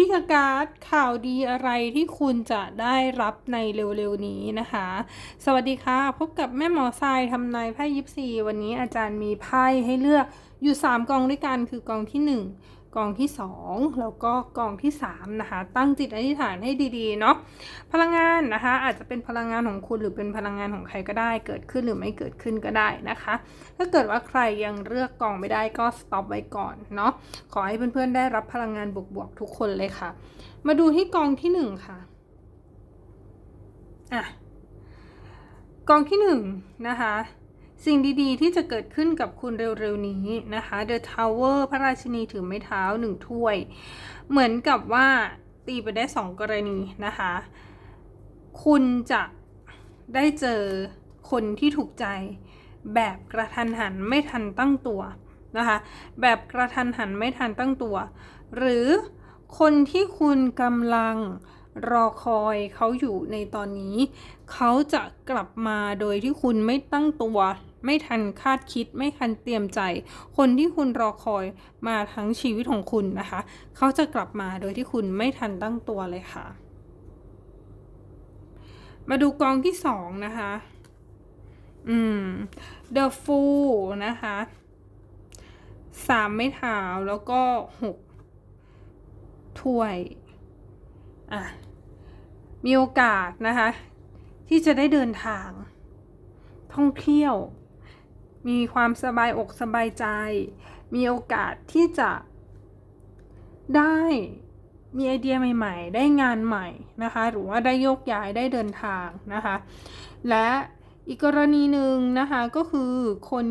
พี่กากาดข่าวดีอะไรที่คุณจะได้รับในเร็วๆนี้นะคะ สวัสดีค่ะ พบกับแม่หมอทรายทำนายไพ่ยิปซีวันนี้อาจารย์มีไพ่ให้เลือกอยู่ 3กองด้วยกันคือกองที่ 1 กองที่ 2 แล้วก็กองที่ 3 นะคะ ตั้งจิตอธิษฐานให้ดีๆเนาะพลังงานนะคะ อาจจะเป็นพลังงานของคุณหรือเป็นพลังงานของใครก็ได้ เกิดขึ้นหรือไม่เกิดขึ้นก็ได้นะคะ ถ้าเกิดว่าใครยังเลือกกองไม่ได้ก็สต็อปไว้ก่อนเนาะขอให้เพื่อนๆได้รับพลังงานบวกๆทุกคนเลยค่ะ มาดูที่กองที่หนึ่งค่ะอะกองที่หนึ่งนะคะ สิ่งดีๆ ที่จะเกิดขึ้นกับคุณเร็วๆ นี้นะคะ The Tower พระราชินีถือไม้เท้าหนึ่งถ้วย เหมือนกับว่าตีไปได้สองกรณีนะคะ คุณจะได้เจอคนที่ถูกใจ แบบกระทันหันไม่ทันตั้งตัวนะคะ แบบกระทันหันไม่ทันตั้งตัว หรือคนที่คุณกำลังรอคอยเขาอยู่ในตอนนี้ เขาจะกลับมาโดยที่คุณไม่ตั้งตัว ไม่ทันคาดคิด ไม่ทันเตรียมใจ คนที่คุณรอคอยมาทั้งชีวิตของคุณนะคะ เขาจะกลับมาโดยที่คุณไม่ทันตั้งตัวเลยค่ะ มาดูกองที่สองนะคะ อืม The Fool นะคะสามไม้เท้าแล้วก็หกถ้วย อะ มีโอกาสนะคะ ที่จะได้เดินทาง ท่องเที่ยว มีความสบายอกสบายใจ มีโอกาสที่จะได้มีไอเดียใหม่ ๆ ได้งานใหม่นะคะ หรือว่าได้โยกย้ายได้เดินทางนะคะ และอีกกรณีหนึ่งนะคะก็คือคน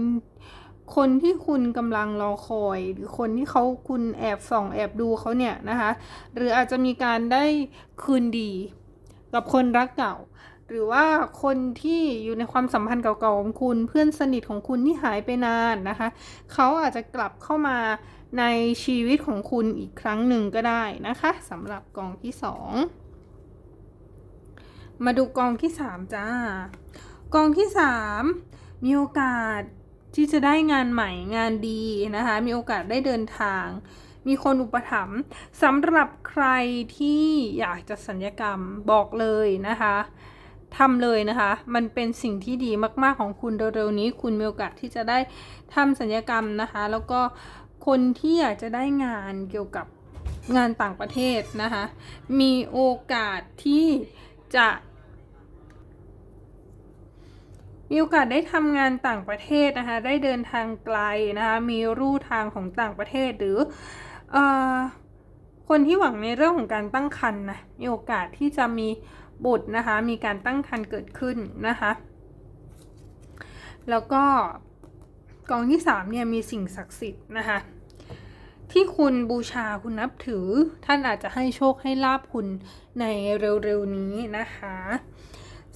คนที่คุณกำลังรอคอย หรือคนที่เขาคุณแอบส่องแอบดูเขาเนี่ยนะคะ หรืออาจจะมีการได้คืนดีกับคนรักเก่า หรือว่าคนที่อยู่ในความสัมพันธ์เก่าๆของคุณเพื่อนสนิทของคุณที่หายไปนานนะคะเขาอาจจะกลับเข้ามาในชีวิตของคุณอีกครั้งหนึ่งก็ได้นะคะสำหรับกองที่สองมาดูกองที่สามจ้ากองที่สามมีโอกาสที่จะได้งานใหม่งานดีนะคะ มีโอกาสได้เดินทาง มีคนอุปถัมภ์สำหรับใครที่อยากจะสัญญกรรมบอกเลยนะคะ ทำเลยนะคะ มันเป็นสิ่งที่ดีมาก ๆ ของคุณเร็วๆนี้คุณมีโอกาสที่จะได้ทำสัญญกรรมนะคะ แล้วก็คนที่อยากจะได้งานเกี่ยวกับงานต่างประเทศนะคะ มีโอกาสที่จะ มีโอกาสได้ทำงานต่างประเทศนะคะ ได้เดินทางไกลนะคะ มีรูทางของต่างประเทศหรืออคนที่หวังในเรื่องของการตั้งครรภ์นะมีโอกาสที่จะมี บุตรนะคะ มีการตั้งครรภ์เกิดขึ้นนะคะ แล้วก็กองที่สามเนี่ยมีสิ่งศักดิ์สิทธิ์นะคะที่คุณบูชาคุณนับถือ ท่านอาจจะให้โชคให้ลาบคุณในเร็วๆนี้นะคะ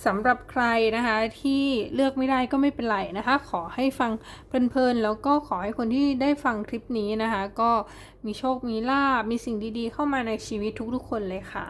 สำหรับใครนะคะที่เลือกไม่ได้ก็ไม่เป็นไรนะคะ ขอให้ฟังเพลินๆแล้วก็ขอให้คนที่ได้ฟังคลิปนี้นะคะ ก็มีโชคมีลาบมีสิ่งดีๆ เข้ามาในชีวิตทุกๆคนเลยค่ะ